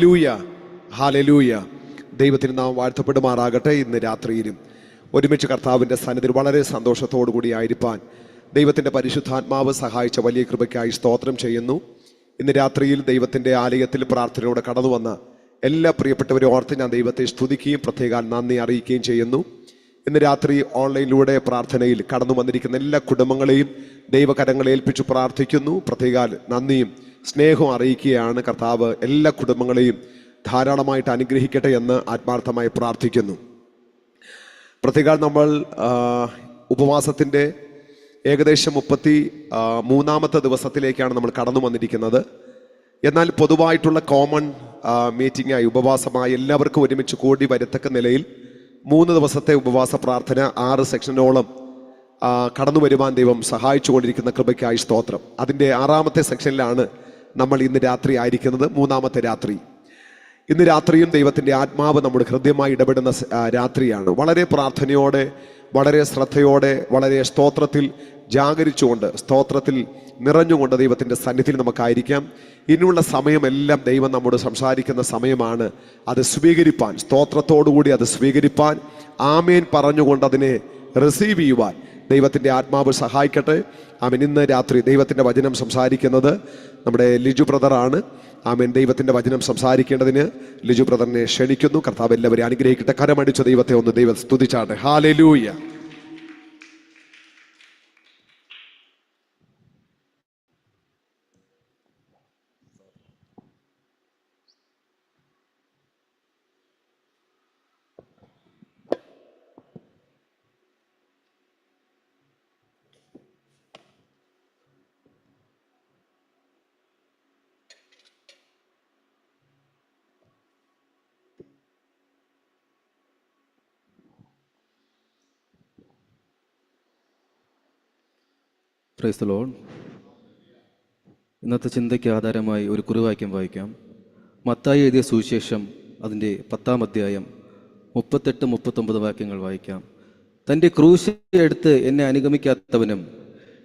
ലൂയ ഹാലലൂയ ദൈവത്തിന് നാം വാഴ്ത്തപ്പെടുമാറാകട്ടെ ഇന്ന് രാത്രിയിലും. ഒരുമിച്ച് കർത്താവിന്റെ സന്നിധിയിൽ വളരെ സന്തോഷത്തോടു കൂടി ആയിരിക്കാൻ ദൈവത്തിന്റെ പരിശുദ്ധാത്മാവ് സഹായിച്ച വലിയ കൃപയ്ക്കായി സ്തോത്രം ചെയ്യുന്നു. ഇന്ന് രാത്രിയിൽ ദൈവത്തിന്റെ ആലയത്തിൽ പ്രാർത്ഥനയോടെ കടന്നു വന്ന എല്ലാ പ്രിയപ്പെട്ടവരെ ഓർത്ത് ഞാൻ ദൈവത്തെ സ്തുതിക്കുകയും പ്രത്യേക നന്ദി അറിയിക്കുകയും ചെയ്യുന്നു. ഇന്ന് രാത്രി ഓൺലൈനിലൂടെ പ്രാർത്ഥനയിൽ കടന്നു വന്നിരിക്കുന്ന എല്ലാ കുടുംബങ്ങളെയും ദൈവകരങ്ങളെ ഏൽപ്പിച്ചു പ്രാർത്ഥിക്കുന്നു. പ്രത്യേക നന്ദിയും സ്നേഹവും അറിയിക്കുകയാണ് കർത്താവ്. എല്ലാ കുടുംബങ്ങളെയും ധാരാളമായിട്ട് അനുഗ്രഹിക്കട്ടെ എന്ന് ആത്മാർത്ഥമായി പ്രാർത്ഥിക്കുന്നു. പ്രത്യേക നമ്മൾ ഉപവാസത്തിന്റെ ഏകദേശം മുപ്പത്തി മൂന്നാമത്തെ ദിവസത്തിലേക്കാണ് നമ്മൾ കടന്നു വന്നിരിക്കുന്നത്. എന്നാൽ പൊതുവായിട്ടുള്ള കോമൺ മീറ്റിംഗായി ഉപവാസമായി എല്ലാവർക്കും ഒരുമിച്ച് കൂടി വരത്തക്ക നിലയിൽ മൂന്ന് ദിവസത്തെ ഉപവാസ പ്രാർത്ഥന ആറ് സെക്ഷനോളം കടന്നു വരുവാൻ ദൈവം സഹായിച്ചുകൊണ്ടിരിക്കുന്ന കൃപയ്ക്കായി സ്തോത്രം. അതിന്റെ ആറാമത്തെ സെക്ഷനിലാണ് നമ്മൾ ഇന്ന് രാത്രി ആയിരിക്കുന്നത് മൂന്നാമത്തെ രാത്രി. ഇന്ന് രാത്രിയും ദൈവത്തിന്റെ ആത്മാവ് നമ്മുടെ ഹൃദ്യമായി ഇടപെടുന്ന രാത്രിയാണ്. വളരെ പ്രാർത്ഥനയോടെ വളരെ ശ്രദ്ധയോടെ വളരെ സ്തോത്രത്തിൽ ജാഗരിച്ചുകൊണ്ട് സ്തോത്രത്തിൽ നിറഞ്ഞുകൊണ്ട് ദൈവത്തിന്റെ സന്നിധിയിൽ നമുക്കായിരിക്കാം. ഇനിയുള്ള സമയമെല്ലാം ദൈവം നമ്മോട് സംസാരിക്കുന്ന സമയമാണ് അത് സ്വീകരിപ്പാൻ സ്തോത്രത്തോടുകൂടി അത് സ്വീകരിപ്പാൻ ആമേൻ പറഞ്ഞുകൊണ്ട് അതിനെ റിസീവ് ചെയ്യുവാൻ ദൈവത്തിന്റെ ആത്മാവ് സഹായിക്കട്ടെ. ആമൻ. ഇന്ന് രാത്രി ദൈവത്തിന്റെ വചനം സംസാരിക്കുന്നത് നമ്മുടെ ലിജു ബ്രദറാണ്. ആമൻ. ദൈവത്തിന്റെ വചനം സംസാരിക്കേണ്ടതിന് ലിജു ബ്രദറിനെ ക്ഷണിക്കുന്നു. കർത്താവ് എല്ലാവരെയും അനുഗ്രഹിക്കട്ടെ. കരമടിച്ച ദൈവത്തെ ഒന്ന് ദൈവം സ്തുതിച്ചാട്ടെ. ഹാലലൂയ. പ്രൈസ് ലോൺ ഇന്നത്തെ ചിന്തയ്ക്ക് ആധാരമായി ഒരു കുറിവാക്യം വായിക്കാം. മത്തായി എഴുതിയ സുവിശേഷം അതിന്റെ പത്താം അധ്യായം മുപ്പത്തെട്ട് മുപ്പത്തൊമ്പത് വാക്യങ്ങൾ വായിക്കാം. തന്റെ ക്രൂശ എടുത്ത് എന്നെ അനുഗമിക്കാത്തവനും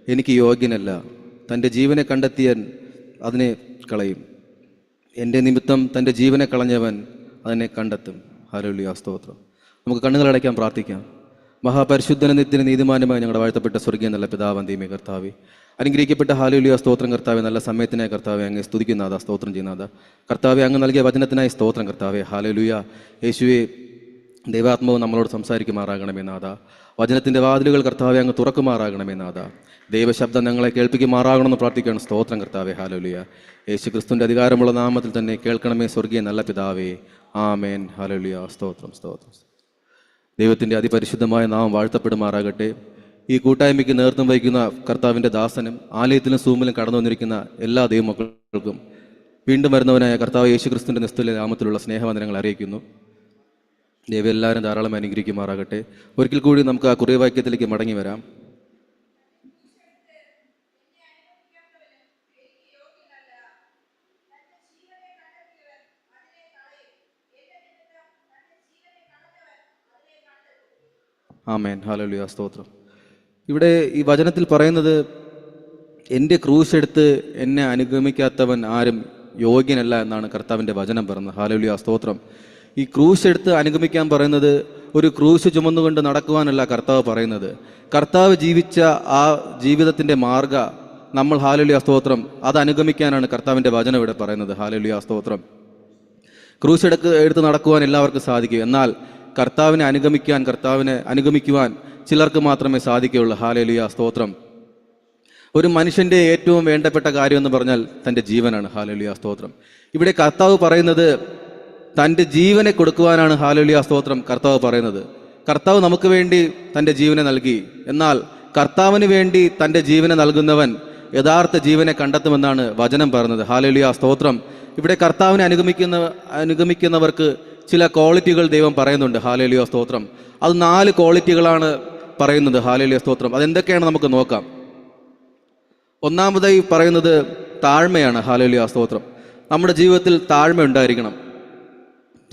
എനിക്ക് യോഗ്യനല്ല. തന്റെ ജീവനെ കണ്ടെത്തിയൻ അതിനെ കളയും. എന്റെ നിമിത്തം തന്റെ ജീവനെ കളഞ്ഞവൻ അതിനെ കണ്ടെത്തും. ഹരോലിയ സ്തോത്രം. നമുക്ക് കണ്ണുകളടയ്ക്കാൻ പ്രാർത്ഥിക്കാം. മഹാപരിശുദ്ധന നിത്യന നീതിമാനമായി ഞങ്ങളുടെ വാഴ്ത്തപ്പെട്ട സ്വർഗീയ നല്ല പിതാവ് ദീമേ കർത്താവ്. അനുഗ്രഹിക്കപ്പെട്ട ഹാലുലിയ. സ്തോത്രം കർത്താവെ. നല്ല സമയത്തിനായി കർത്താവെ അങ്ങ് സ്തുതിക്കുന്നതാ സ്തോത്രം ചെയ്യുന്നതാ കർത്താവെ അങ്ങ് നൽകിയ വചനത്തിനായി സ്തോത്രം കർത്താവെ. ഹാലുലിയ. യേശുവെ ദൈവാത്മാവ് നമ്മളോട് സംസാരിക്കുമാറാകണമേ നാഥ. വചനത്തിന്റെ വാതിലുകൾ കർത്താവെ അങ്ങ് തുറക്കുമാറാകണമേ നാഥ. ദൈവശബ്ദം ഞങ്ങളെ കേൾപ്പിക്കുമാറാകണമെന്ന് പ്രാർത്ഥിക്കുകയാണ്. സ്തോത്രം കർത്താവെ. ഹാലോലിയ. യേശു ക്രിസ്തുവിന്റെ അധികാരമുള്ള നാമത്തിൽ തന്നെ കേൾക്കണമേ സ്വർഗീയ നല്ല പിതാവേ. ആമേൻ. ഹാലോലിയ. സ്തോത്രം സ്തോത്രം. ദൈവത്തിന്റെ അതിപരിശുദ്ധമായ നാമം വാഴ്ത്തപ്പെടുമാറാകട്ടെ. ഈ കൂട്ടായ്മയ്ക്ക് നേതൃത്വം വഹിക്കുന്ന കർത്താവിന്റെ ദാസനും ആലയത്തിലും സൂമിലും കടന്നു വന്നിരിക്കുന്ന എല്ലാ ദൈവമക്കൾക്കും വീണ്ടും വരുന്നവനായ കർത്താവ് യേശുക്രിസ്തുവിന്റെ നിസ്തുല്യ നിസ്തുല നാമത്തിലുള്ള സ്നേഹവന്ദനങ്ങൾ അറിയിക്കുന്നു. ദൈവം എല്ലാവരും ധാരാളം അനുഗ്രഹിക്കുമാറാകട്ടെ. ഒരിക്കൽ കൂടി നമുക്ക് ആ കുറിവാക്യത്തിലേക്ക് മടങ്ങി വരാം. ആമേൻ. ഹാലലുയ സ്തോത്രം. ഇവിടെ ഈ വചനത്തിൽ പറയുന്നത് എന്റെ ക്രൂശ് എടുത്ത് എന്നെ അനുഗമിക്കാത്തവൻ ആരും യോഗ്യനല്ല എന്നാണ് കർത്താവിന്റെ വചനം പറയുന്നത്. ഹാലലുയ സ്തോത്രം. ഈ ക്രൂശ് എടുത്ത് അനുഗമിക്കാൻ പറയുന്നത് ഒരു ക്രൂശ് ചുമന്നുകൊണ്ട് നടക്കുവാനല്ല കർത്താവ് പറയുന്നത്. കർത്താവ് ജീവിച്ച ആ ജീവിതത്തിന്റെ മാർഗ നമ്മൾ ഹാലലുയ സ്തോത്രം. അത് അനുഗമിക്കാനാണ് കർത്താവിന്റെ വചനം ഇവിടെ പറയുന്നത്. ഹാലലുയ സ്തോത്രം. ക്രൂശ് എടുക്ക് എടുത്ത് നടക്കുവാൻ എല്ലാവർക്കും സാധിക്കും. എന്നാൽ കർത്താവിനെ അനുഗമിക്കാൻ കർത്താവിനെ അനുഗമിക്കുവാൻ ചിലർക്ക് മാത്രമേ സാധിക്കുകയുള്ളൂ. ഹാലേലുയ. സ്തോത്രം. ഒരു മനുഷ്യന്റെ ഏറ്റവും വേണ്ടപ്പെട്ട കാര്യം എന്ന് പറഞ്ഞാൽ തന്റെ ജീവനാണ്. ഹാലേലുയ. സ്തോത്രം. ഇവിടെ കർത്താവ് പറയുന്നത് തന്റെ ജീവനെ കൊടുക്കുവാനാണ്. ഹാലേലുയ. സ്തോത്രം. കർത്താവ് പറയുന്നത്. കർത്താവ് നമുക്ക് വേണ്ടി തന്റെ ജീവനെ നൽകി. എന്നാൽ കർത്താവിന് വേണ്ടി തന്റെ ജീവനെ നൽകുന്നവൻ യഥാർത്ഥ ജീവനെ കണ്ടെത്തുമെന്നാണ് വചനം പറയുന്നത്. ഹാലേലുയ. സ്തോത്രം. ഇവിടെ കർത്താവിനെ അനുഗമിക്കുന്ന അനുഗമിക്കുന്നവർക്ക് ചില ക്വാളിറ്റികൾ ദൈവം പറയുന്നുണ്ട്. ഹാലേലിയോ സ്തോത്രം. അത് നാല് ക്വാളിറ്റികളാണ് പറയുന്നത്. ഹാലേലിയോ സ്തോത്രം. അതെന്തൊക്കെയാണ് നമുക്ക് നോക്കാം. ഒന്നാമതായി പറയുന്നത് താഴ്മയാണ്. ഹാലേലിയോ സ്തോത്രം. നമ്മുടെ ജീവിതത്തിൽ താഴ്മ ഉണ്ടായിരിക്കണം.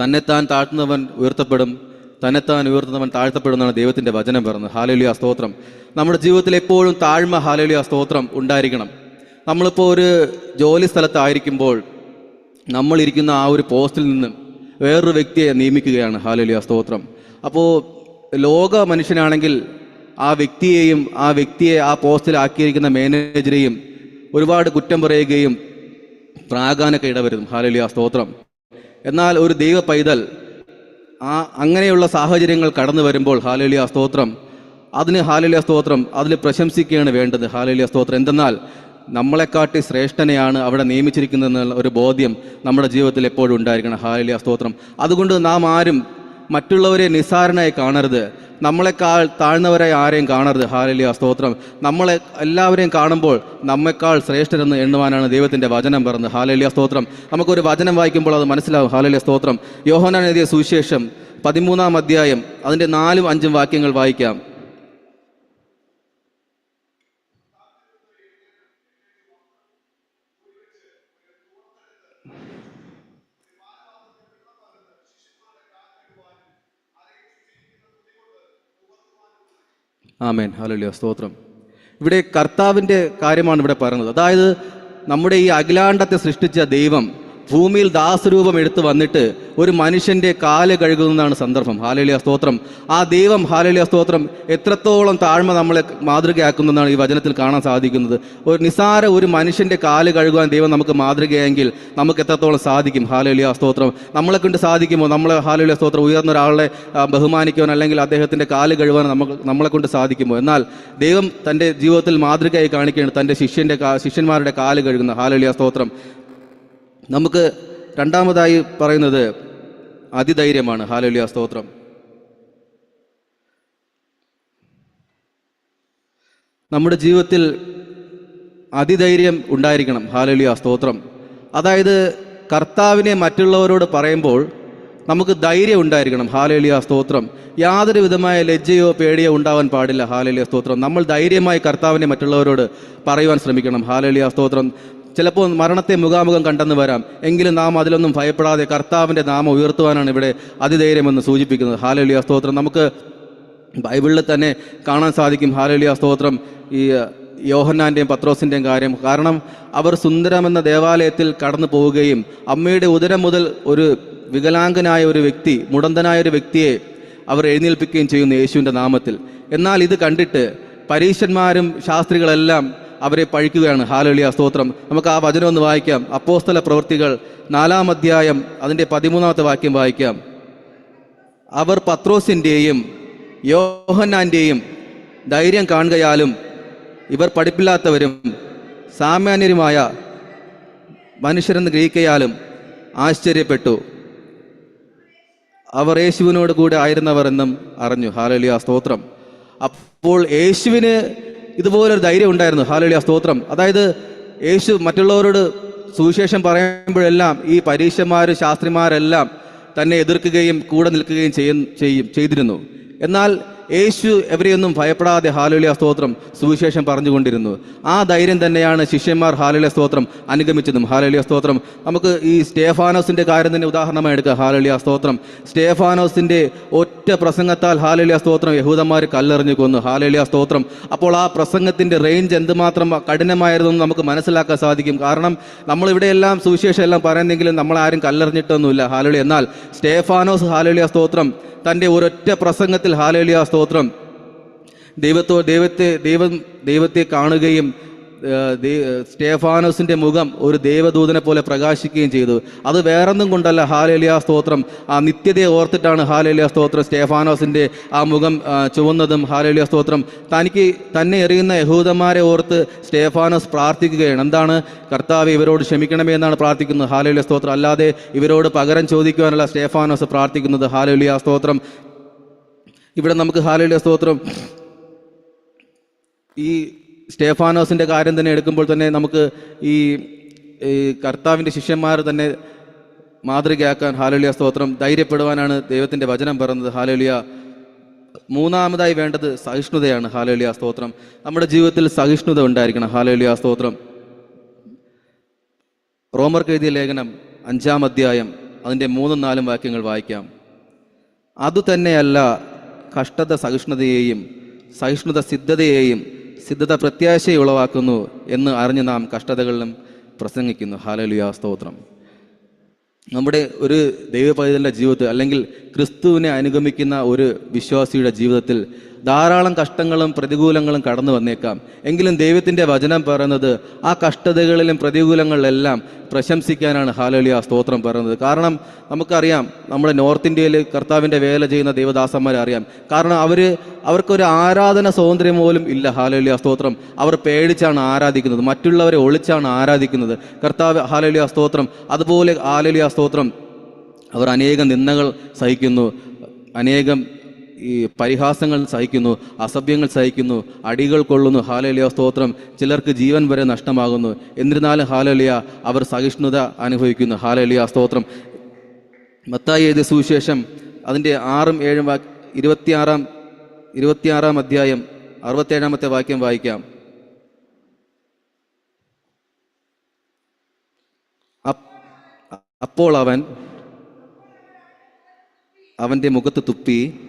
തന്നെത്താൻ താഴ്ത്തുന്നവൻ ഉയർത്തപ്പെടും. തന്നെത്താൻ ഉയർത്തുന്നവൻ താഴ്ത്തപ്പെടുന്നതാണ് ദൈവത്തിന്റെ വചനം പറയുന്നത്. ഹാലേലിയ സ്തോത്രം. നമ്മുടെ ജീവിതത്തിൽ എപ്പോഴും താഴ്മ ഹാലേലിയ സ്തോത്രം ഉണ്ടായിരിക്കണം. നമ്മളിപ്പോൾ ഒരു ജോലി സ്ഥലത്തായിരിക്കുമ്പോൾ നമ്മളിരിക്കുന്ന ആ ഒരു പോസ്റ്റിൽ നിന്ന് വേറൊരു വ്യക്തിയെ നിയമിക്കുകയാണ്. ഹാലലിയ. സ്തോത്രം. അപ്പോൾ ലോക മനുഷ്യനാണെങ്കിൽ ആ വ്യക്തിയെയും ആ വ്യക്തിയെ ആ പോസ്റ്റിലാക്കിയിരിക്കുന്ന മാനേജരെയും ഒരുപാട് കുറ്റം പറയുകയും പ്രാകാനൊക്കെ ഇടവരും ഹാലലിയ. സ്തോത്രം. എന്നാൽ ഒരു ദൈവ പൈതൽ ആ അങ്ങനെയുള്ള സാഹചര്യങ്ങൾ കടന്നു വരുമ്പോൾ ഹാലലിയ. സ്തോത്രം. അതിന് ഹാലലിയ. സ്തോത്രം. അതിൽ പ്രശംസിക്കുകയാണ് വേണ്ടത്. ഹാലലിയ. സ്തോത്രം. എന്തെന്നാൽ നമ്മളെക്കാട്ടി ശ്രേഷ്ഠനെയാണ് അവിടെ നിയമിച്ചിരിക്കുന്നതെന്നുള്ള ഒരു ബോധ്യം നമ്മുടെ ജീവിതത്തിൽ എപ്പോഴും ഉണ്ടായിരിക്കണം. ഹാലിയ സ്തോത്രം. അതുകൊണ്ട് നാം ആരും മറ്റുള്ളവരെ നിസ്സാരനായി കാണരുത്. നമ്മളെക്കാൾ താഴ്ന്നവരായി ആരെയും കാണരുത്. ഹാലലിയ സ്തോത്രം. നമ്മളെ എല്ലാവരെയും കാണുമ്പോൾ നമ്മെക്കാൾ ശ്രേഷ്ഠരെന്ന് എണ്ണുവാനാണ് ദൈവത്തിന്റെ വചനം പറഞ്ഞത്. ഹാലലിയ സ്തോത്രം. നമുക്കൊരു വചനം വായിക്കുമ്പോൾ അത് മനസ്സിലാവും. ഹാലലിയ സ്തോത്രം. യോഹനാൻ എഴുതിയ സുവിശേഷം പതിമൂന്നാം അധ്യായം അതിന്റെ നാലും അഞ്ചും വാക്യങ്ങൾ വായിക്കാം. ആമേൻ. ഹലോ സ്തോത്രം. ഇവിടെ കർത്താവിന്റെ കാര്യമാണ് ഇവിടെ പറയുന്നത് അതായത് നമ്മുടെ ഈ അഖിലാണ്ടത്തെ സൃഷ്ടിച്ച ദൈവം ഭൂമിയിൽ ദാസരൂപം എടുത്തു വന്നിട്ട് ഒരു മനുഷ്യന്റെ കാൽ കഴുകുന്നതാണ് സന്ദർഭം. ഹാലലിയ സ്തോത്രം. ആ ദൈവം ഹാലലിയ സ്തോത്രം എത്രത്തോളം താഴ്മ നമ്മളെ മാതൃകയാക്കുന്നതാണ് ഈ വചനത്തിൽ കാണാൻ സാധിക്കുന്നത്. ഒരു നിസാര ഒരു മനുഷ്യന്റെ കാൽ കഴുകുവാൻ ദൈവം നമുക്ക് മാതൃകയെങ്കിൽ നമുക്ക് എത്രത്തോളം സാധിക്കും? ഹാലലിയ സ്തോത്രം. നമ്മളെ കൊണ്ട് സാധിക്കുമോ? നമ്മളെ ഹാലലിയ സ്തോത്രം ഉയർന്ന ഒരാളെ ബഹുമാനിക്കുവാൻ അല്ലെങ്കിൽ അദ്ദേഹത്തിന്റെ കാൽ കഴുകാൻ നമുക്ക് നമ്മളെ കൊണ്ട് സാധിക്കുമോ? എന്നാൽ ദൈവം തന്റെ ജീവിതത്തിൽ മാതൃകയായി കാണിക്കുകയാണ് തന്റെ ശിഷ്യന്റെ ശിഷ്യന്മാരുടെ കാൽ കഴുകുന്ന. ഹാലലിയ സ്തോത്രം. നമുക്ക് രണ്ടാമതായി പറയുന്നത് അതിധൈര്യമാണ്. ഹാലോലിയ സ്തോത്രം. നമ്മുടെ ജീവിതത്തിൽ അതിധൈര്യം ഉണ്ടായിരിക്കണം. ഹാലലിയ സ്തോത്രം. അതായത് കർത്താവിനെ മറ്റുള്ളവരോട് പറയുമ്പോൾ നമുക്ക് ധൈര്യം ഉണ്ടായിരിക്കണം. ഹാലോലിയ സ്തോത്രം. യാതൊരു വിധമായ ലജ്ജയോ പേടിയോ ഉണ്ടാവാൻ പാടില്ല. ഹാലോലിയ സ്തോത്രം. നമ്മൾ ധൈര്യമായി കർത്താവിനെ മറ്റുള്ളവരോട് പറയുവാൻ ശ്രമിക്കണം. ഹാലോലിയ സ്തോത്രം. ചിലപ്പോൾ മരണത്തെ മുഖാമുഖം കണ്ടെന്ന് വരാം. എങ്കിലും നാം അതിലൊന്നും ഭയപ്പെടാതെ കർത്താവിന്റെ നാമം ഉയർത്തുവാനാണ് ഇവിടെ അതിധൈര്യമെന്ന് സൂചിപ്പിക്കുന്നത്. ഹാലലിയ സ്തോത്രം. നമുക്ക് ബൈബിളിൽ തന്നെ കാണാൻ സാധിക്കും. ഹാലലിയ സ്തോത്രം. ഈ യോഹന്നാന്റെയും പത്രോസിന്റെയും കാര്യം. കാരണം അവർ സുന്ദരമെന്ന ദേവാലയത്തിൽ കടന്നു പോവുകയും അമ്മയുടെ ഉദരം മുതൽ ഒരു വികലാംഗനായ ഒരു വ്യക്തി മുടന്തനായ ഒരു വ്യക്തിയെ അവർ എഴുന്നേൽപ്പിക്കുകയും ചെയ്യുന്നു യേശുവിന്റെ നാമത്തിൽ. എന്നാൽ ഇത് കണ്ടിട്ട് പരീശന്മാരും ശാസ്ത്രികളെല്ലാം അവരെ പഴിക്കുകയാണ്. ഹാലളിയ സ്തോത്രം. നമുക്ക് ആ വചനം ഒന്ന് വായിക്കാം. അപ്പോസ്തല പ്രവൃത്തികൾ നാലാം അധ്യായം അതിന്റെ പതിമൂന്നാമത്തെ വാക്യം വായിക്കാം. അവർ പത്രോസിന്റെയും യോഹന്നാന്റെയും ധൈര്യം കാണുകയാലും ഇവർ പഠിപ്പില്ലാത്തവരും സാമാന്യരുമായ മനുഷ്യരെന്ന് ഗ്രഹിക്കയാലും ആശ്ചര്യപ്പെട്ടു. അവർ യേശുവിനോട് കൂടെ ആയിരുന്നവർ എന്നും അറിഞ്ഞു. ഹാലലിയ സ്തോത്രം. അപ്പോൾ യേശുവിന് ഇതുപോലൊരു ധൈര്യം ഉണ്ടായിരുന്നു. ഹാലലിയ സ്തോത്രം. അതായത് യേശു മറ്റുള്ളവരോട് സുവിശേഷം പറയുമ്പോഴെല്ലാം ഈ പരീക്ഷന്മാർ ശാസ്ത്രിമാരെല്ലാം തന്നെ എതിർക്കുകയും കൂടെ നിൽക്കുകയും ചെയ്യും ചെയ്യും ചെയ്തിരുന്നു. എന്നാൽ യേശു എവരെയൊന്നും ഭയപ്പെടാതെ ഹാലുലിയ സ്തോത്രം സുവിശേഷം പറഞ്ഞുകൊണ്ടിരുന്നു. ആ ധൈര്യം തന്നെയാണ് ശിഷ്യന്മാർ ഹാലുലിയ സ്തോത്രം അനുഗമിച്ചതും. ഹാലുലിയ സ്തോത്രം. നമുക്ക് ഈ സ്റ്റേഫാനോസിന്റെ കാര്യം തന്നെ ഉദാഹരണമായി എടുക്കുക ഹാലുലിയ സ്തോത്രം. സ്റ്റേഫാനോസിന്റെ ഒറ്റ പ്രസംഗത്താൽ ഹാലുലിയ സ്തോത്രം യഹൂദന്മാർ കല്ലെറിഞ്ഞു കൊന്നു. ഹാലുലിയ സ്തോത്രം. അപ്പോൾ ആ പ്രസംഗത്തിന്റെ റേഞ്ച് എന്തുമാത്രം കഠിനമായിരുന്നെന്ന് നമുക്ക് മനസ്സിലാക്കാൻ സാധിക്കും. കാരണം നമ്മളിവിടെയെല്ലാം സുവിശേഷം എല്ലാം പറയുന്നെങ്കിലും നമ്മളാരും കല്ലെറിഞ്ഞിട്ടൊന്നുമില്ല. ഹാലുലി എന്നാൽ സ്റ്റേഫാനോസ് ഹാലുലിയ സ്തോത്രം തന്റെ ഒരൊറ്റ പ്രസംഗത്തിൽ ഹാലുലിയ സ്തോത്രം ദൈവത്തോ ദൈവത്തെ ദൈവം ദൈവത്തെ കാണുകയും സ്റ്റേഫാനോസിന്റെ മുഖം ഒരു ദേവദൂതനെ പോലെ പ്രകാശിക്കുകയും ചെയ്തു. അത് വേറൊന്നും കൊണ്ടല്ല. ഹാലേലിയ സ്തോത്രം. ആ നിത്യതയെ ഓർത്തിട്ടാണ് ഹാലേലിയ സ്തോത്രം സ്റ്റേഫാനോസിന്റെ ആ മുഖം ചുവന്നതും. ഹാലേലിയ സ്തോത്രം. തനിക്ക് തന്നെ എറിയുന്ന യഹൂദന്മാരെ ഓർത്ത് സ്റ്റേഫാനോസ് പ്രാർത്ഥിക്കുകയാണ്. എന്താണ്? കർത്താവ് ഇവരോട് ക്ഷമിക്കണമേ എന്നാണ് പ്രാർത്ഥിക്കുന്നത്. ഹാലേലിയ സ്തോത്രം. അല്ലാതെ ഇവരോട് പകരം ചോദിക്കുവാനല്ല സ്റ്റേഫാനോസ് പ്രാർത്ഥിക്കുന്നത്. ഹാലേലിയ സ്തോത്രം. ഇവിടെ നമുക്ക് ഹാലയുടെ സ്തോത്രം. ഈ സ്റ്റേഫാനോസിന്റെ കാര്യം തന്നെ എടുക്കുമ്പോൾ തന്നെ നമുക്ക് ഈ കർത്താവിന്റെ ശിഷ്യന്മാർ തന്നെ മാതൃകയാക്കാൻ ഹാലലിയ സ്തോത്രം ധൈര്യപ്പെടുവാനാണ് ദൈവത്തിന്റെ വചനം പറയുന്നത്. ഹാലലിയ. മൂന്നാമതായി വേണ്ടത് സഹിഷ്ണുതയാണ് ഹാലലിയ സ്തോത്രം. നമ്മുടെ ജീവിതത്തിൽ സഹിഷ്ണുത ഉണ്ടായിരിക്കണം. ഹാലലിയ സ്തോത്രം. റോമർക്ക് എഴുതിയ ലേഖനം അഞ്ചാം അധ്യായം അതിന്റെ മൂന്നും നാലും വാക്യങ്ങൾ വായിക്കാം. അതുതന്നെയല്ല കഷ്ടത സഹിഷ്ണുതയെയും സഹിഷ്ണുത സിദ്ധതയെയും സിദ്ധത പ്രത്യാശയെ ഉളവാക്കുന്നു എന്ന് അറിഞ്ഞ് നാം കഷ്ടതകളിലും പ്രസംഗിക്കുന്നു. ഹാലലുയാ സ്തോത്രം. നമ്മുടെ ഒരു ദൈവപൈതലിന്റെ ജീവിതത്തിൽ അല്ലെങ്കിൽ ക്രിസ്തുവിനെ അനുഗമിക്കുന്ന ഒരു വിശ്വാസിയുടെ ജീവിതത്തിൽ ധാരാളം കഷ്ടങ്ങളും പ്രതികൂലങ്ങളും കടന്നു വന്നേക്കാം. എങ്കിലും ദൈവത്തിന്റെ വചനം പറയുന്നത് ആ കഷ്ടതകളിലും പ്രതികൂലങ്ങളിലെല്ലാം പ്രശംസിക്കാനാണ്. ഹാലോലിയ സ്തോത്രം പറയുന്നത്. കാരണം നമുക്കറിയാം നമ്മുടെ നോർത്ത് ഇന്ത്യയിൽ കർത്താവിന്റെ വേല ചെയ്യുന്ന ദൈവദാസന്മാരെ അറിയാം. കാരണം അവർ അവർക്കൊരു ആരാധന സ്വാതന്ത്ര്യം പോലും ഇല്ല. ഹാലോലിയ സ്തോത്രം. അവർ പേടിച്ചാണ് ആരാധിക്കുന്നത്. മറ്റുള്ളവരെ ഒളിച്ചാണ് ആരാധിക്കുന്നത്. കർത്താവ് ഹാലോലിയ സ്തോത്രം. അതുപോലെ ഹാലോലിയ സ്തോത്രം. അവർ അനേകം നിന്ദകൾ സഹിക്കുന്നു. അനേകം ഈ പരിഹാസങ്ങൾ സഹിക്കുന്നു അസഭ്യങ്ങൾ സഹിക്കുന്നു അടികൾ കൊള്ളുന്നു. ഹാലലിയ. സ്തോത്രം. ചിലർക്ക് ജീവൻ വരെ നഷ്ടമാകുന്നു. എന്നിരുന്നാലും ഹാലലിയ അവർ സഹിഷ്ണുത അനുഭവിക്കുന്നു. ഹാലലിയ. സ്തോത്രം. മത്തായി എഴുതിയ സുവിശേഷം അതിന്റെ ആറും ഏഴും വാ ഇരുപത്തിയാറാം ഇരുപത്തിയാറാം അധ്യായം അറുപത്തേഴാമത്തെ വാക്യം വായിക്കാം. അപ്പോൾ അവൻ അവന്റെ മുഖത്ത് തുപ്പി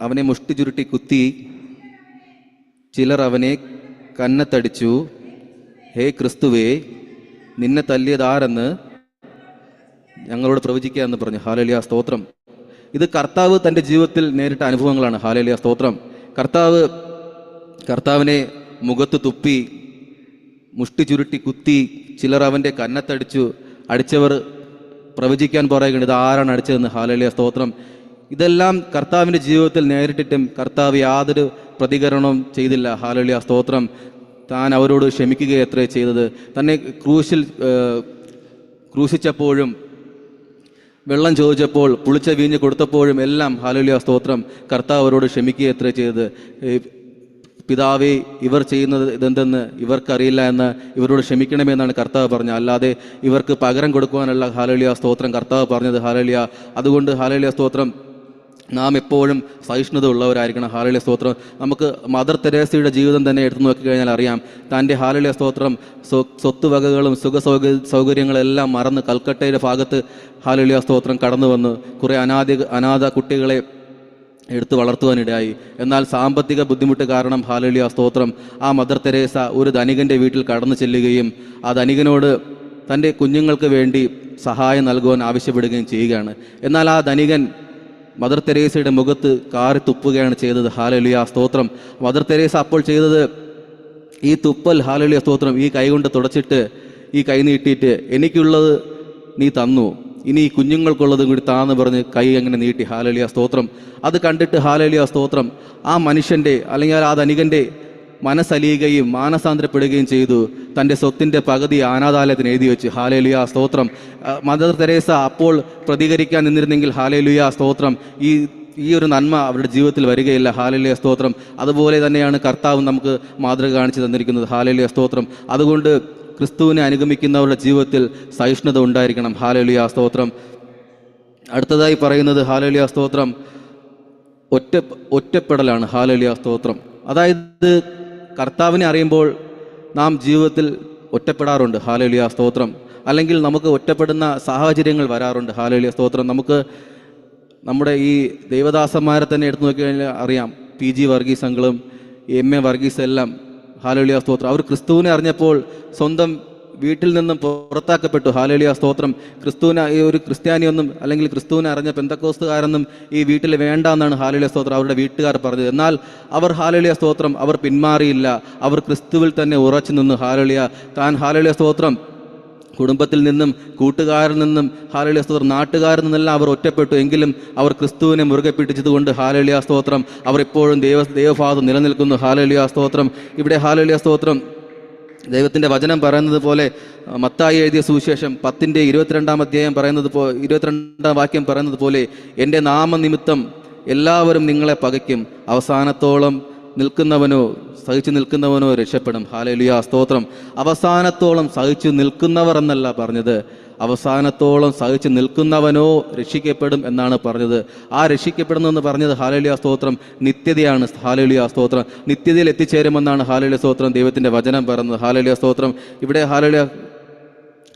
അവനെ മുഷ്ടി ചുരുട്ടി കുത്തി. ചിലർ അവനെ കന്നത്തടിച്ചു. ഹേ ക്രിസ്തുവേ നിന്നെ തല്ലിയതാരെന്ന് ഞങ്ങളോട് പ്രവചിക്കുക എന്ന് പറഞ്ഞു. ഹാലലിയ സ്തോത്രം. ഇത് കർത്താവ് തന്റെ ജീവിതത്തിൽ നേരിട്ട അനുഭവങ്ങളാണ്. ഹാലലിയ സ്തോത്രം. കർത്താവ് കർത്താവിനെ മുഖത്ത് തുപ്പി മുഷ്ടി ചുരുട്ടി കുത്തി ചിലർ അവന്റെ കന്നത്തടിച്ചു. അടിച്ചവർ പ്രവചിക്കാൻ പറയുകയാണ് ഇത് ആരാണ് അടിച്ചതെന്ന്? ഹാലലിയ സ്തോത്രം. ഇതെല്ലാം കർത്താവിന്റെ ജീവിതത്തിൽ നേരിട്ടിട്ടും കർത്താവ് യാതൊരു പ്രതികരണവും ചെയ്തില്ല. ഹാലലിയ സ്തോത്രം. താൻ അവരോട് ക്ഷമിക്കുകയത്രേ ചെയ്തത്. തന്നെ ക്രൂശിൽ ക്രൂശിച്ചപ്പോഴും വെള്ളം ചോദിച്ചപ്പോൾ പുളിച്ച വീഞ്ഞ് കൊടുത്തപ്പോഴും എല്ലാം ഹാലലിയ സ്തോത്രം കർത്താവ് അവരോട് ക്ഷമിക്കുക എത്ര ചെയ്തത്. പിതാവേ ഇവർ ചെയ്യുന്നത് ഇതെന്തെന്ന് ഇവർക്കറിയില്ല എന്ന് ഇവരോട് ക്ഷമിക്കണമെന്നാണ് കർത്താവ് പറഞ്ഞത്. അല്ലാതെ ഇവർക്ക് പകരം കൊടുക്കുവാനുള്ള ഹാലലിയ സ്തോത്രം കർത്താവ് പറഞ്ഞത്. ഹാലലിയ അതുകൊണ്ട് ഹാലലിയ സ്തോത്രം നാം എപ്പോഴും സഹിഷ്ണുത ഉള്ളവരായിരിക്കണം ഹാലലിയ സ്തോത്രം. നമുക്ക് മദർ തെരേസയുടെ ജീവിതം തന്നെ എടുത്തു നോക്കിക്കഴിഞ്ഞാൽ അറിയാം. തന്റെ ഹാലലിയ സ്തോത്രം സ്വത്ത് സ്വത്തുവകകളും സുഖ സൗക സൗകര്യങ്ങളെല്ലാം മറന്ന് കൽക്കട്ടയുടെ ഭാഗത്ത് ഹാലലിയ സ്തോത്രം കടന്നു വന്ന് കുറേ അനാഥ അനാഥ കുട്ടികളെ എടുത്തു വളർത്തുവാനിടയായി. എന്നാൽ സാമ്പത്തിക ബുദ്ധിമുട്ട് കാരണം ഹാലലിയ സ്തോത്രം ആ മദർ തെരേസ ഒരു ധനികന്റെ വീട്ടിൽ കടന്നു ചെല്ലുകയും ആ ധനികനോട് തന്റെ കുഞ്ഞുങ്ങൾക്ക് വേണ്ടി സഹായം നൽകുവാൻ ആവശ്യപ്പെടുകയും ചെയ്യുകയാണ്. എന്നാൽ ആ ധനികൻ മദർ തെരേസയുടെ മുഖത്ത് കാറി തുപ്പുകയാണ് ചെയ്തത്. ഹാലലിയ സ്തോത്രം. മദർ തെരേസ അപ്പോൾ ചെയ്തത് ഈ തുപ്പൽ ഹാലലിയ സ്തോത്രം ഈ കൈകൊണ്ട് തുടച്ചിട്ട് ഈ കൈ നീട്ടിയിട്ട് എനിക്കുള്ളത് നീ തന്നു. ഇനി ഈ കുഞ്ഞുങ്ങൾക്കുള്ളതും കൂടി താന്ന് പറഞ്ഞ് കൈ അങ്ങനെ നീട്ടി. ഹാലലിയ സ്തോത്രം. അത് കണ്ടിട്ട് ഹാലലിയ സ്തോത്രം. ആ മനുഷ്യന്റെ അല്ലെങ്കിൽ ആ ധനികന്റെ മനസ്സലിയുകയും മാനസാന്തരപ്പെടുകയും ചെയ്തു. തന്റെ സ്വത്തിന്റെ പകുതി അനാഥാലയത്തിന് എഴുതി വെച്ച്. ഹാലേലുയ സ്തോത്രം. മദർ തെരേസ അപ്പോൾ പ്രതികരിക്കാൻ നിന്നിരുന്നെങ്കിൽ ഹാലേലുയ സ്തോത്രം. ഈ ഈ ഒരു നന്മ അവരുടെ ജീവിതത്തിൽ വരികയില്ല. ഹാലലിയ സ്തോത്രം. അതുപോലെ തന്നെയാണ് കർത്താവ് നമുക്ക് മാതൃക കാണിച്ചു തന്നിരിക്കുന്നത്. ഹാലലിയ സ്തോത്രം. അതുകൊണ്ട് ക്രിസ്തുവിനെ അനുഗമിക്കുന്നവരുടെ ജീവിതത്തിൽ സഹിഷ്ണുത ഉണ്ടായിരിക്കണം. ഹാലലിയ സ്തോത്രം. അടുത്തതായി പറയുന്നത് ഹാലലിയ സ്തോത്രം. ഒറ്റ ഒറ്റപ്പെടലാണ്. ഹാലലിയ സ്തോത്രം. അതായത് കർത്താവിനെ അറിയുമ്പോൾ നാം ജീവിതത്തിൽ ഒറ്റപ്പെടാറുണ്ട്. ഹാലലിയ സ്തോത്രം. അല്ലെങ്കിൽ നമുക്ക് ഒറ്റപ്പെടുന്ന സാഹചര്യങ്ങൾ വരാറുണ്ട്. ഹാലലിയ സ്തോത്രം. നമുക്ക് നമ്മുടെ ഈ ദൈവദാസന്മാരെ തന്നെ എടുത്തു നോക്കിക്കഴിഞ്ഞാൽ അറിയാം. പി ജി വർഗീസ് അങ്കിളും എം എ വർഗീസ് എല്ലാം. സ്തോത്രം. അവർ ക്രിസ്തുവിനെ അറിഞ്ഞപ്പോൾ സ്വന്തം വീട്ടിൽ നിന്നും പുറത്താക്കപ്പെട്ടു. ഹാലേലിയ സ്തോത്രം. ക്രിസ്തുവിനെ ഒരു ക്രിസ്ത്യാനിയൊന്നും അല്ലെങ്കിൽ ക്രിസ്തുവിനെ അറിഞ്ഞ പെന്തക്കോസ്തുകാരൊന്നും ഈ വീട്ടിൽ വേണ്ട എന്നാണ് ഹാലേലിയ സ്തോത്രം അവരുടെ വീട്ടുകാർ പറഞ്ഞത്. എന്നാൽ അവർ ഹാലേലിയ സ്തോത്രം അവർ പിന്മാറിയില്ല. അവർ ക്രിസ്തുവിൽ തന്നെ ഉറച്ചു നിന്ന്. ഹാലേലിയ. താൻ ഹാലേലിയ സ്തോത്രം കുടുംബത്തിൽ നിന്നും കൂട്ടുകാരിൽ നിന്നും ഹാലളിയ സ്തോത്രം നാട്ടുകാരിൽ നിന്നെല്ലാം അവർ ഒറ്റപ്പെട്ടു. എങ്കിലും അവർ ക്രിസ്തുവിനെ മുറുകെ പിടിച്ചതുകൊണ്ട് ഹാലളിയ സ്തോത്രം അവർ ഇപ്പോഴും ദൈവ ദൈവഭാഗം നിലനിൽക്കുന്നു. ഹാലളിയ സ്തോത്രം. ഇവിടെ ഹാലളിയ സ്തോത്രം ദൈവത്തിന്റെ വചനം പറയുന്നത് പോലെ മത്തായി എഴുതിയ സുവിശേഷം പത്തിന്റെ ഇരുപത്തിരണ്ടാം അധ്യായം പറയുന്നത് പോ ഇരുപത്തിരണ്ടാം വാക്യം പറയുന്നത് പോലെ എന്റെ നാമനിമിത്തം എല്ലാവരും നിങ്ങളെ പകയ്ക്കും. അവസാനത്തോളം നിൽക്കുന്നവനോ സഹിച്ചു നിൽക്കുന്നവനോ രക്ഷപ്പെടും. ഹാലലിയ സ്തോത്രം. അവസാനത്തോളം സഹിച്ചു നിൽക്കുന്നവർ എന്നല്ല പറഞ്ഞത്. അവസാനത്തോളം സഹിച്ചു നിൽക്കുന്നവനോ രക്ഷിക്കപ്പെടും എന്നാണ് പറഞ്ഞത്. ആ രക്ഷിക്കപ്പെടുന്നെന്ന് പറഞ്ഞത് ഹാലലിയ സ്തോത്രം. നിത്യതയാണ്. ഹാലലിയ സ്തോത്രം. നിത്യതയിൽ എത്തിച്ചേരുമെന്നാണ് ഹാലലിയ സ്തോത്രം. ദൈവത്തിന്റെ വചനം പറയുന്നത്. ഹാലലിയ സ്തോത്രം. ഇവിടെ ഹാലലിയ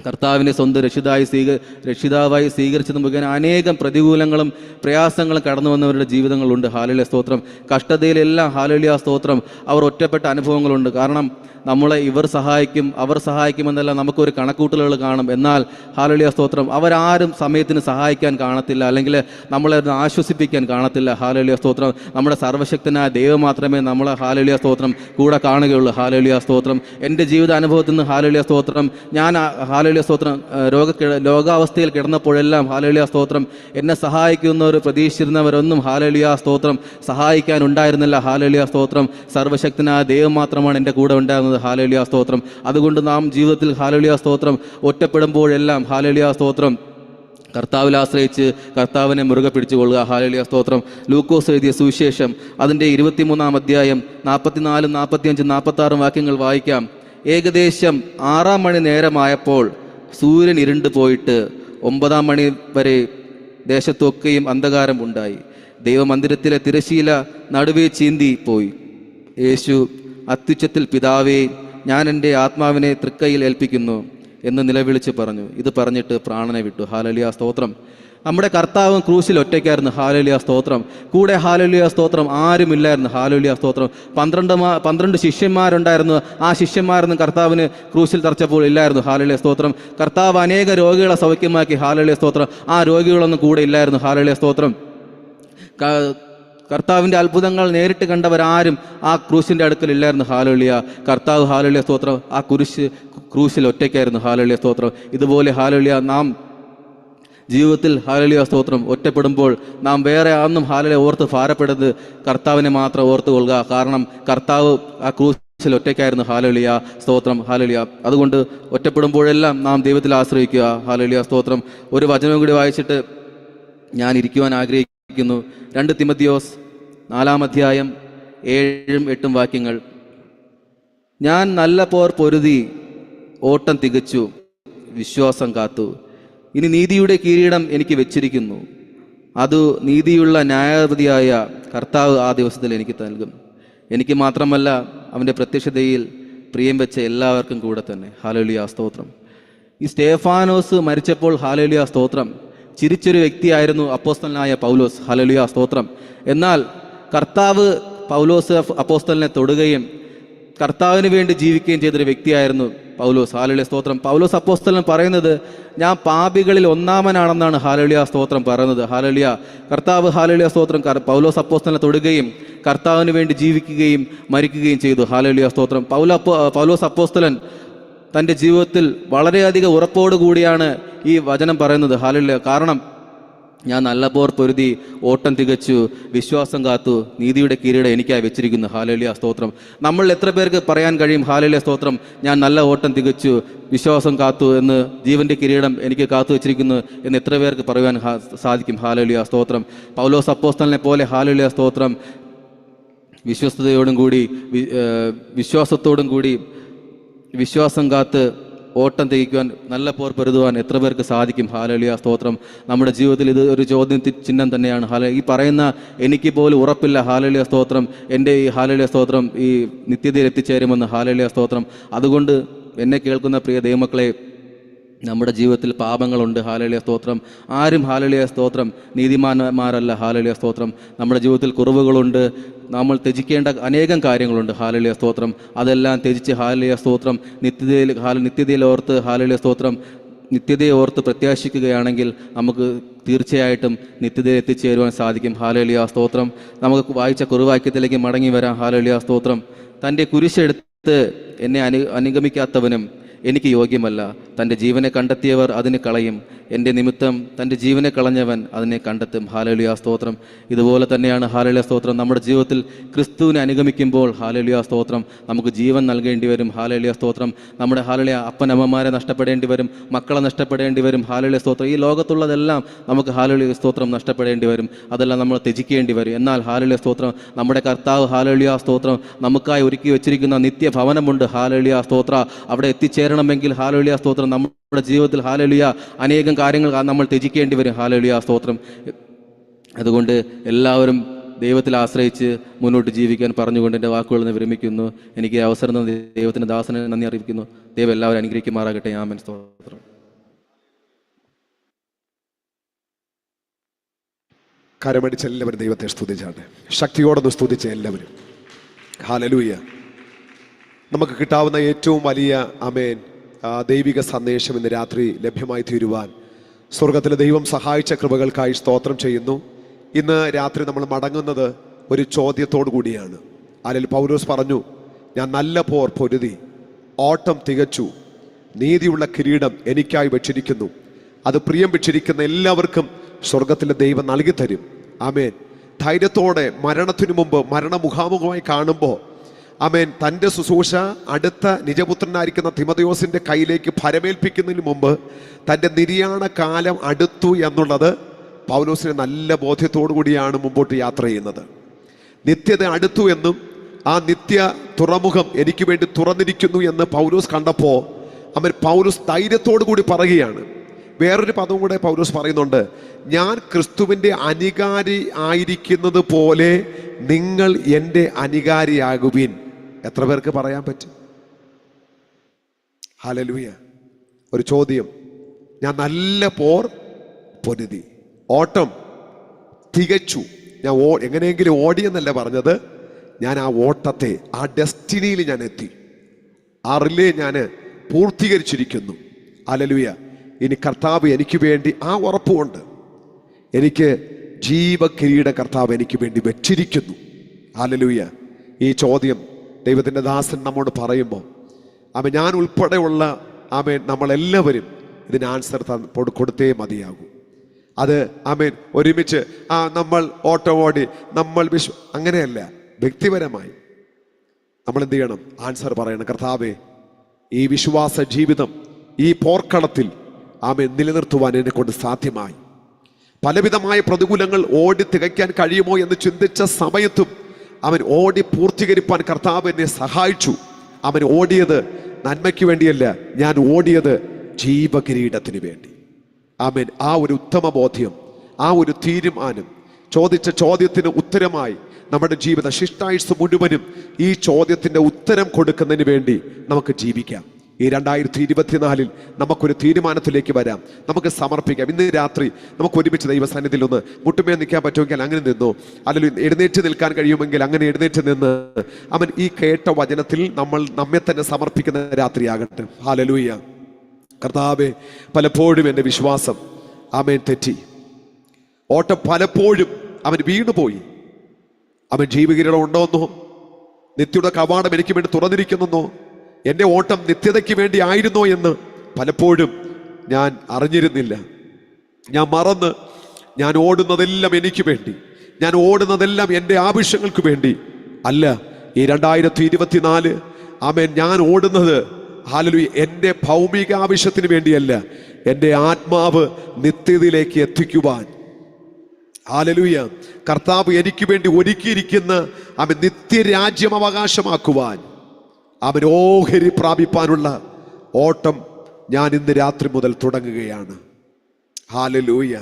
കർത്താവിനെ സ്വന്തം രക്ഷിതായി സ്വീക രക്ഷിതാവായി സ്വീകരിച്ചത് മുഖേന അനേകം പ്രതികൂലങ്ങളും പ്രയാസങ്ങളും കടന്നു വന്നവരുടെ ജീവിതങ്ങളുണ്ട്. ഹാലലിയ സ്തോത്രം. കഷ്ടതയിലെല്ലാം ഹാലലിയ സ്തോത്രം. അവർ ഒറ്റപ്പെട്ട അനുഭവങ്ങളുണ്ട്. കാരണം നമ്മളെ ഇവർ സഹായിക്കും അവർ സഹായിക്കുമെന്നല്ല നമുക്കൊരു കണക്കൂട്ടലുകൾ കാണും. എന്നാൽ ഹാലലിയ സ്തോത്രം അവരാരും സമയത്തിന് സഹായിക്കാൻ കാണത്തില്ല. അല്ലെങ്കിൽ നമ്മളെ ആശ്വസിപ്പിക്കാൻ കാണത്തില്ല. ഹാലലിയ സ്തോത്രം. നമ്മുടെ സർവശക്തനായ ദൈവം മാത്രമേ നമ്മളെ ഹാലലിയ സ്തോത്രം കൂടെ കാണുകയുള്ളൂ. ഹാലലിയ സ്തോത്രം. എന്റെ ജീവിത അനുഭവത്തിൽ നിന്ന് ഹാലലിയ സ്തോത്രം. ഞാൻ ആ ഹാലലിയ സ്തോത്രം രോഗ ലോകാവസ്ഥയിൽ കിടന്നപ്പോഴെല്ലാം ഹാലലിയ സ്തോത്രം. എന്നെ സഹായിക്കുന്നവർ പ്രതീക്ഷിച്ചിരുന്നവരൊന്നും ഹാലലിയ സ്തോത്രം സഹായിക്കാൻ ഉണ്ടായിരുന്നില്ല ഹാലലിയ സ്തോത്രം സർവശക്തനായ ദൈവം മാത്രമാണ് എന്റെ കൂടെ ഉണ്ടായിരുന്നത്. ഹാലലിയ സ്തോത്രം. അതുകൊണ്ട് നാം ജീവിതത്തിൽ ഹാലലിയ സ്തോത്രം ഒറ്റപ്പെടുമ്പോഴെല്ലാം ഹാലലിയ സ്തോത്രം കർത്താവിൽ ആശ്രയിച്ച് കർത്താവിനെ മുറുകെ പിടിച്ചുകൊള്ളുക. ഹാലലിയ സ്തോത്രം. ലൂക്കോസ് എഴുതിയ സുവിശേഷം അതിന്റെ ഇരുപത്തിമൂന്നാം അധ്യായം നാൽപ്പത്തിനാലും നാൽപ്പത്തിയഞ്ചും നാൽപ്പത്താറും വാക്യങ്ങൾ വായിക്കാം. ഏകദേശം ആറാം മണി നേരമായപ്പോൾ സൂര്യൻ ഇരുണ്ട് പോയിട്ട് ഒമ്പതാം മണി വരെ ദേശത്തൊക്കെയും അന്ധകാരം ഉണ്ടായി. ദൈവമന്ദിരത്തിലെ തിരശീല നടുവേ ചീന്തി പോയി. യേശു അത്യുച്ചത്തിൽ പിതാവേ ഞാൻ എന്റെ ആത്മാവിനെ തൃക്കൈയിൽ ഏൽപ്പിക്കുന്നു എന്ന് നിലവിളിച്ച് പറഞ്ഞു. ഇത് പറഞ്ഞിട്ട് പ്രാണനെ വിട്ടു. ഹാലലിയ സ്തോത്രം. നമ്മുടെ കർത്താവും ക്രൂശിൽ ഒറ്റയ്ക്കായിരുന്നു. ഹാലലിയ സ്തോത്രം. കൂടെ ഹാലലിയ സ്തോത്രം. ആരുമില്ലായിരുന്നു. ഹാലലിയ സ്തോത്രം. പന്ത്രണ്ട് പന്ത്രണ്ട് ശിഷ്യന്മാരുണ്ടായിരുന്നു. ആ ശിഷ്യന്മാരൊന്നും കർത്താവിന് ക്രൂശിൽ തറച്ചപ്പോൾ ഇല്ലായിരുന്നു. ഹാലലിയ സ്തോത്രം. കർത്താവ് അനേക രോഗികളെ സൗഖ്യമാക്കി. ഹാലലിയ സ്തോത്രം. ആ രോഗികളൊന്നും കൂടെ ഇല്ലായിരുന്നു. ഹാലലിയ സ്തോത്രം. കർത്താവിന്റെ അത്ഭുതങ്ങൾ നേരിട്ട് കണ്ടവരാരും ആ ക്രൂശിന്റെ അടുക്കൽ ഇല്ലായിരുന്നു. ഹാലോളിയ കർത്താവ് ഹാലോളിയ സ്തോത്രം. ആ കുരിശ് ക്രൂശിൽ ഒറ്റയ്ക്കായിരുന്നു. ഹാലോളിയ സ്തോത്രം. ഇതുപോലെ ഹാലോളിയ നാം ജീവിതത്തിൽ ഹാലലിയ സ്തോത്രം ഒറ്റപ്പെടുമ്പോൾ നാം വേറെ അന്നും ഹാലലെ ഓർത്ത് ഭാരപ്പെടുന്നത് കർത്താവിനെ മാത്രം ഓർത്ത് കൊള്ളുക കാരണം കർത്താവ് ആ ക്രൂശിൽ ഒറ്റയ്ക്കായിരുന്നു ഹാലലിയ സ്തോത്രം. ഹാലലിയ. അതുകൊണ്ട് ഒറ്റപ്പെടുമ്പോഴെല്ലാം നാം ദൈവത്തിൽ ആശ്രയിക്കുക. ഹാലലിയ സ്തോത്രം. ഒരു വചനം കൂടി വായിച്ചിട്ട് ഞാൻ ഇരിക്കുവാൻ ആഗ്രഹിക്കുന്നു. രണ്ട് തിമത്തിയോസ് നാലാം അധ്യായം ഏഴും എട്ടും വാക്യങ്ങൾ. ഞാൻ നല്ല പോർ പൊരുതി ഓട്ടം തികച്ചു വിശ്വാസം കാത്തു. ഇനി നീതിയുടെ കിരീടം എനിക്ക് വെച്ചിരിക്കുന്നു. അത് നീതിയുള്ള ന്യായാധിപതിയായ കർത്താവ് ആ ദിവസത്തിൽ എനിക്ക് നൽകും. എനിക്ക് മാത്രമല്ല അവന്റെ പ്രത്യക്ഷതയിൽ പ്രിയം വെച്ച എല്ലാവർക്കും കൂടെ തന്നെ. ഹാലോലിയ സ്തോത്രം. ഈ സ്റ്റേഫാനോസ് മരിച്ചപ്പോൾ ഹാലോലിയ സ്തോത്രം. ചിരിച്ചൊരു വ്യക്തിയായിരുന്നു അപ്പോസ്തലനായ പൗലോസ്. ഹാലോലിയ സ്തോത്രം. എന്നാൽ കർത്താവ് പൗലോസ് അപ്പോസ്തലിനെ തൊടുകയും കർത്താവിന് വേണ്ടി ജീവിക്കുകയും ചെയ്തൊരു വ്യക്തിയായിരുന്നു പൗലോസ് ഹാലളിയ സ്തോത്രം. പൗലോസ് അപ്പോസ്തലൻ പറയുന്നത് ഞാൻ പാപികളിൽ ഒന്നാമനാണെന്നാണ് ഹാലളിയ സ്തോത്രം പറയുന്നത്. ഹാലളിയ കർത്താവ് ഹാലളിയ സ്തോത്രം പൗലോസ് അപ്പോസ്തലനെ തൊടുകയും കർത്താവിന് വേണ്ടി ജീവിക്കുകയും മരിക്കുകയും ചെയ്തു. ഹാലളിയ സ്തോത്രം. പൗല പൗലോസ് അപ്പോസ്തലൻ തന്റെ ജീവിതത്തിൽ വളരെയധികം ഉറപ്പോടുകൂടിയാണ് ഈ വചനം പറയുന്നത്. ഹാലളിയ കാരണം ഞാൻ നല്ല പോർ പൊരുതി ഓട്ടം തികച്ചു വിശ്വാസം കാത്തു നീതിയുടെ കിരീടം എനിക്കായി വെച്ചിരിക്കുന്നു. ഹാലലിയ സ്തോത്രം. നമ്മൾ എത്ര പേർക്ക് പറയാൻ കഴിയും ഹാലലിയ സ്തോത്രം ഞാൻ നല്ല ഓട്ടം തികച്ചു വിശ്വാസം കാത്തു എന്ന് ജീവന്റെ കിരീടം എനിക്ക് കാത്തു വെച്ചിരിക്കുന്നു എന്ന് എത്ര പേർക്ക് പറയുവാൻ സാധിക്കും. ഹാലലിയ സ്തോത്രം. പൗലോസ് അപ്പോസ്തലിനെ പോലെ ഹാലലിയ സ്തോത്രം. വിശ്വസ്തയോടും കൂടി വിശ്വാസത്തോടും കൂടി വിശ്വാസം കാത്ത് ഓട്ടം തികയ്ക്കുവാൻ നല്ല പോർ പൊരുതുവാൻ എത്ര പേർക്ക് സാധിക്കും? ഹാലലിയ സ്തോത്രം. നമ്മുടെ ജീവിതത്തിൽ ഇത് ഒരു ചോദ്യം ചിഹ്നം തന്നെയാണ്. ഹാല ഈ പറയുന്ന എനിക്ക് പോലും ഉറപ്പില്ല. ഹാലലിയ സ്തോത്രം. എന്റെ ഈ ഹാലലിയ സ്തോത്രം ഈ നിത്യതയിൽ എത്തിച്ചേരുമെന്ന് ഹാലലിയ സ്തോത്രം. അതുകൊണ്ട് എന്നെ കേൾക്കുന്ന പ്രിയ ദൈവമക്കളെ നമ്മുടെ ജീവിതത്തിൽ പാപങ്ങളുണ്ട്. ഹാലലിയ സ്തോത്രം. ആരും ഹാലലിയ സ്തോത്രം. നീതിമാന്മാരല്ല ഹാലലിയ സ്തോത്രം. നമ്മുടെ ജീവിതത്തിൽ കുറവുകളുണ്ട്. നമ്മൾ ത്യജിക്കേണ്ട അനേകം കാര്യങ്ങളുണ്ട്. ഹാലലിയ സ്തോത്രം. അതെല്ലാം ത്യജിച്ച് ഹാലലിയ സ്തോത്രം. നിത്യതയിൽ ഹാല നിത്യതയിൽ ഓർത്ത് ഹാലലിയ സ്തോത്രം. നിത്യതയെ ഓർത്ത് പ്രത്യാശിക്കുകയാണെങ്കിൽ നമുക്ക് തീർച്ചയായിട്ടും നിത്യതയിൽ എത്തിച്ചേരുവാൻ സാധിക്കും. ഹാലലിയ സ്തോത്രം. നമുക്ക് വായിച്ച കുറുവാക്യത്തിലേക്ക് മടങ്ങി വരാം. ഹാലലിയ സ്തോത്രം. തന്റെ കുരിശെടുത്ത് എന്നെ അനു അനുഗമിക്കാത്തവനും എനിക്ക് യോഗ്യമല്ല. തന്റെ ജീവനെ കണ്ടെത്തിയവർ അതിനെ കളയും. എന്റെ നിമിത്തം തന്റെ ജീവനെ കളഞ്ഞവൻ അതിനെ കണ്ടെത്തും. ഹാലലിയ സ്തോത്രം. ഇതുപോലെ തന്നെയാണ് ഹാലലിയ സ്തോത്രം. നമ്മുടെ ജീവിതത്തിൽ ക്രിസ്തുവിനെ അനുഗമിക്കുമ്പോൾ ഹാലലിയ സ്തോത്രം. നമുക്ക് ജീവൻ നൽകേണ്ടി വരും. ഹാലലിയ സ്തോത്രം. നമ്മുടെ ഹാലലിയ അപ്പനമ്മമാരെ നഷ്ടപ്പെടേണ്ടി വരും. മക്കളെ നഷ്ടപ്പെടേണ്ടി വരും. ഹാലലിയ സ്തോത്രം. ഈ ലോകത്തുള്ളതെല്ലാം നമുക്ക് ഹാലലിയ സ്തോത്രം നഷ്ടപ്പെടേണ്ടി വരും. അതെല്ലാം നമ്മൾ ത്യജിക്കേണ്ടി വരും. എന്നാൽ ഹാലലിയ സ്തോത്രം നമ്മുടെ കർത്താവ് ഹാലലിയ സ്തോത്രം നമുക്കായി ഒരുക്കി വെച്ചിരിക്കുന്ന നിത്യഭവനമുണ്ട്. ഹാലലിയ സ്തോത്ര. അവിടെ എത്തിച്ചേരണമെങ്കിൽ ഹാലലിയ സ്തോത്രം നമ്മുടെ ജീവിതത്തിൽ ഹാലലിയ അനേകം കാര്യങ്ങൾ നമ്മൾ ത്യജിക്കേണ്ടി വരും. ഹാലലിയ സ്തോത്രം. അതുകൊണ്ട് എല്ലാവരും ദൈവത്തിൽ ആശ്രയിച്ച് മുന്നോട്ട് ജീവിക്കാൻ പറഞ്ഞുകൊണ്ട് എന്റെ വാക്കുകൾ നിന്ന് വിരമിക്കുന്നു. എനിക്ക് അവസരം തന്നെ ദൈവത്തിന്റെ ദാസനെ നന്ദി അറിയിക്കുന്നു. ദൈവം എല്ലാവരും അനുഗ്രഹിക്കുമാറാകട്ടെ. ആമൻ. സ്തോത്രം. കരമടിച്ച എല്ലാവരും ദൈവത്തെ സ്തുതിച്ചാണ് ശക്തിയോടൊന്ന് സ്തുതിച്ച എല്ലാവരും. ഹാലലൂയ. നമുക്ക് കിട്ടാവുന്ന ഏറ്റവും വലിയ അമേൻ ദൈവിക സന്ദേശം ഇന്ന് രാത്രി ലഭ്യമായി തീരുവാൻ. സ്വർഗത്തിലെ ദൈവം സഹായിച്ച കൃപകൾക്കായി സ്തോത്രം ചെയ്യുന്നു. ഇന്ന് രാത്രി നമ്മൾ മടങ്ങുന്നത് ഒരു ചോദ്യത്തോടു കൂടിയാണ്. അല്ലെങ്കിൽ പൗലോസ് പറഞ്ഞു ഞാൻ നല്ല പോർ പൊരുതി ഓട്ടം തികച്ചു നീതിയുള്ള കിരീടം എനിക്കായി വെച്ചിരിക്കുന്നു. അത് പ്രിയം വെച്ചിരിക്കുന്ന എല്ലാവർക്കും സ്വർഗത്തിലെ ദൈവം നൽകി തരും ആമേൻ. ധൈര്യത്തോടെ മരണത്തിനു മുമ്പ് മരണമുഖാമുഖമായി കാണുമ്പോൾ ആമേൻ. തന്റെ ശുശ്രൂഷ അടുത്ത നിജപുത്രനായിരിക്കുന്ന തിമതയോസിന്റെ കയ്യിലേക്ക് ഫരമേൽപ്പിക്കുന്നതിന് മുമ്പ് തന്റെ നിര്യാണ കാലം അടുത്തു എന്നുള്ളത് പൗലോസിനെ നല്ല ബോധ്യത്തോടു കൂടിയാണ് മുമ്പോട്ട് യാത്ര ചെയ്യുന്നത്. നിത്യത അടുത്തു എന്നും ആ നിത്യ തുറമുഖം എനിക്ക് വേണ്ടി തുറന്നിരിക്കുന്നു എന്ന് പൗലോസ് കണ്ടപ്പോൾ അവൻ പൗലോസ് ധൈര്യത്തോടു കൂടി പറയുകയാണ്. വേറൊരു പദവും കൂടെ പൗലോസ് പറയുന്നുണ്ട്. ഞാൻ ക്രിസ്തുവിന്റെ അനികാരി ആയിരിക്കുന്നത് പോലെ നിങ്ങൾ എന്റെ അനുകാരിയാകുവിൻ. എത്ര പേർക്ക് പറയാൻ പറ്റും? ഹലലൂയ ഒരു ചോദ്യം. ഞാൻ നല്ല പോർ പൊരുതി. ഓട്ടം തികച്ചു. ഞാൻ ഓ എങ്ങനെയെങ്കിലും ഓടിയെന്നല്ല പറഞ്ഞത്? ഞാൻ ആ ഓട്ടത്തെ ആ ഡെസ്റ്റിനിയിൽ ഞാൻ എത്തി. ആ റിലേ ഞാൻ പൂർത്തീകരിച്ചിരിക്കുന്നു. അലലുയ ഇനി കർത്താവ് എനിക്ക് വേണ്ടി ആ ഉറപ്പുമുണ്ട് എനിക്ക് ജീവകിരീട കർത്താവ് എനിക്ക് വേണ്ടി വെച്ചിരിക്കുന്നു. അലലുയ ഈ ചോദ്യം ദൈവത്തിന്റെ ദാസൻ നമ്മോട് പറയുമ്പോൾ ആമ ഞാൻ ഉൾപ്പെടെയുള്ള ആമേൻ നമ്മളെല്ലാവരും ഇതിന് ആൻസർ കൊടുത്തേ മതിയാകൂ. അത് ആമേൻ ഒരുമിച്ച് ആ നമ്മൾ ഓട്ടോ ഓടി നമ്മൾ വിശ്വ അങ്ങനെയല്ല വ്യക്തിപരമായി നമ്മൾ എന്ത് ചെയ്യണം? ആൻസർ പറയണം. കർത്താവേ ഈ വിശ്വാസ ജീവിതം ഈ പോർക്കളത്തിൽ ആമെ നിലനിർത്തുവാൻ എന്നെ കൊണ്ട് സാധ്യമായി. പലവിധമായ പ്രതികൂലങ്ങൾ ഓടി തികയ്ക്കാൻ കഴിയുമോ എന്ന് ചിന്തിച്ച സമയത്തും അവൻ ഓടി പൂർത്തീകരിപ്പാൻ കർത്താവ് എന്നെ സഹായിച്ചു. അവൻ ഓടിയത് നന്മയ്ക്ക് വേണ്ടിയല്ല ഞാൻ ഓടിയത് ജീവകിരീടത്തിന് വേണ്ടി. അവൻ ആ ഒരു ഉത്തമ ബോധ്യം ആ ഒരു തീരുമാനം ചോദിച്ച ചോദ്യത്തിന് ഉത്തരമായി നമ്മുടെ ജീവിത ശിഷ്ടായുസ് മുഴുവനും ഈ ചോദ്യത്തിന്റെ ഉത്തരം കൊടുക്കുന്നതിന് വേണ്ടി നമുക്ക് ജീവിക്കാം. ഈ രണ്ടായിരത്തി ഇരുപത്തിനാലിൽ നമുക്കൊരു തീരുമാനത്തിലേക്ക് വരാം. നമുക്ക് സമർപ്പിക്കാം. ഇന്ന് രാത്രി നമുക്ക് ഒരുമിച്ച് ദൈവസാന്നിധ്യത്തിൽ ഒന്ന് മുട്ടുമേ നിൽക്കാൻ പറ്റുമെങ്കിൽ അങ്ങനെ നിന്നു. അല്ലെങ്കിൽ എഴുന്നേറ്റ് നിൽക്കാൻ കഴിയുമെങ്കിൽ അങ്ങനെ എഴുന്നേറ്റ് നിന്ന് അവൻ ഈ കേട്ട വചനത്തിൽ നമ്മൾ നമ്മെ തന്നെ സമർപ്പിക്കുന്ന രാത്രിയാകട്ടെ. ഹാലലൂയ്യ കർത്താവെ പലപ്പോഴും എന്റെ വിശ്വാസം അവൻ തെറ്റി. ഓട്ടം പലപ്പോഴും അവൻ വീണുപോയി. അവൻ ജീവകിരീടം ഉണ്ടോന്നോ നിത്യയുടെ കവാടം എനിക്ക് വേണ്ടി തുറന്നിരിക്കുന്നെന്നോ എന്റെ ഓട്ടം നിത്യതയ്ക്ക് വേണ്ടി ആയിരുന്നോ എന്ന് പലപ്പോഴും ഞാൻ അറിഞ്ഞിരുന്നില്ല. ഞാൻ മറന്ന് ഞാൻ ഓടുന്നതെല്ലാം എനിക്ക് വേണ്ടി ഞാൻ ഓടുന്നതെല്ലാം എന്റെ ആവശ്യങ്ങൾക്ക് വേണ്ടി അല്ല ഈ രണ്ടായിരത്തി ഇരുപത്തിനാല് ആമേൻ ഞാൻ ഓടുന്നത് ഹാലലു എന്റെ ഭൗമിക ആവശ്യത്തിന് വേണ്ടിയല്ല എന്റെ ആത്മാവ് നിത്യതയിലേക്ക് എത്തിക്കുവാൻ. ഹാലലൂയ കർത്താവ് എനിക്ക് വേണ്ടി ഒരുക്കിയിരിക്കുന്ന അവൻ നിത്യരാജ്യം അവകാശമാക്കുവാൻ. അവൻ ഓഹരി പ്രാപിപ്പാനുള്ള ഓട്ടം ഞാൻ ഇന്ന് രാത്രി മുതൽ തുടങ്ങുകയാണ്. ഹാലലൂയ.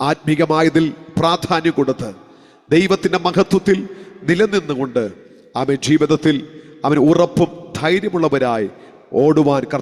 ആത്മീകമായതിൽ പ്രാധാന്യം കൊടുത്ത് ദൈവത്തിന്റെ മഹത്വത്തിൽ നിലനിന്നുകൊണ്ട് അവൻ ജീവിതത്തിൽ അവൻ ഉറപ്പും ധൈര്യമുള്ളവരായി ഓടുവാൻ